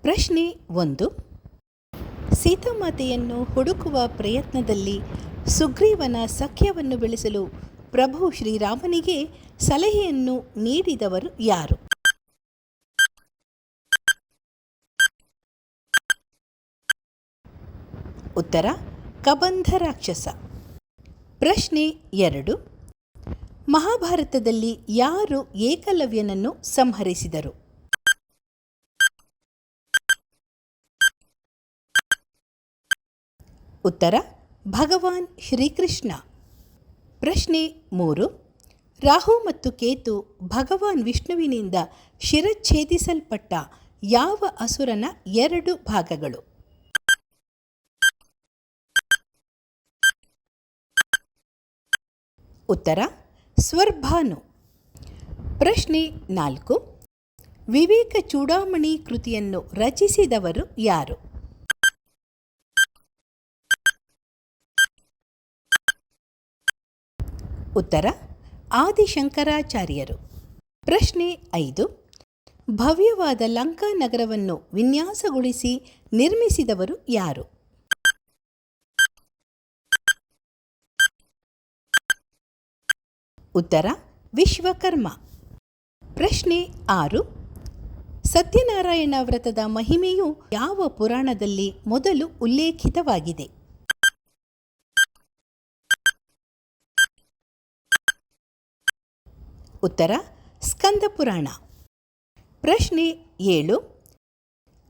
ಪ್ರಶ್ನೆ ಒಂದು. ಸೀತಾಮಾತೆಯನ್ನು ಹುಡುಕುವ ಪ್ರಯತ್ನದಲ್ಲಿ ಸುಗ್ರೀವನ ಸಖ್ಯವನ್ನು ಬೆಳೆಸಲು ಪ್ರಭು ಶ್ರೀರಾಮನಿಗೆ ಸಲಹೆಯನ್ನು ನೀಡಿದವರು ಯಾರು? ಉತ್ತರ, ಕಬಂಧ ರಾಕ್ಷಸ. ಪ್ರಶ್ನೆ ಎರಡು. ಮಹಾಭಾರತದಲ್ಲಿ ಯಾರು ಏಕಲವ್ಯನನ್ನು ಸಂಹರಿಸಿದರು? ಉತ್ತರ, ಭಗವಾನ್ ಶ್ರೀಕೃಷ್ಣ. ಪ್ರಶ್ನೆ ಮೂರು, ರಾಹು ಮತ್ತು ಕೇತು ಭಗವಾನ್ ವಿಷ್ಣುವಿನಿಂದ ಶಿರಚ್ಛೇದಿಸಲ್ಪಟ್ಟ ಯಾವ ಅಸುರನ ಎರಡು ಭಾಗಗಳು? ಉತ್ತರ ಸ್ವರ್ಭಾನು. ಪ್ರಶ್ನೆ ನಾಲ್ಕು. ವಿವೇಕ ಚೂಡಾಮಣಿ ಕೃತಿಯನ್ನು ರಚಿಸಿದವರು ಯಾರು? ಉತ್ತರ, ಆದಿಶಂಕರಾಚಾರ್ಯರು. ಪ್ರಶ್ನೆ ಐದು. ಭವ್ಯವಾದ ಲಂಕಾ ನಗರವನ್ನು ವಿನ್ಯಾಸಗೊಳಿಸಿ ನಿರ್ಮಿಸಿದವರು ಯಾರು? ಉತ್ತರ ವಿಶ್ವಕರ್ಮ. ಪ್ರಶ್ನೆ ಆರು. ಸತ್ಯನಾರಾಯಣ ವ್ರತದ ಮಹಿಮೆಯು ಯಾವ ಪುರಾಣದಲ್ಲಿ ಮೊದಲು ಉಲ್ಲೇಖಿತವಾಗಿದೆ? ಉತ್ತರ ಸ್ಕಂದ ಪುರಾಣ. ಪ್ರಶ್ನೆ ಏಳು.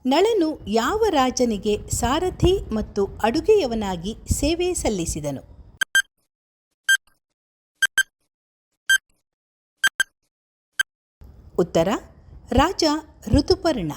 ನಳನು ಯಾವ ರಾಜನಿಗೆ ಸಾರಥಿ ಮತ್ತು ಅಡುಗೆಯವನಾಗಿ ಸೇವೆ ಸಲ್ಲಿಸಿದನು? ಉತ್ತರ ರಾಜ ಋತುಪರ್ಣ.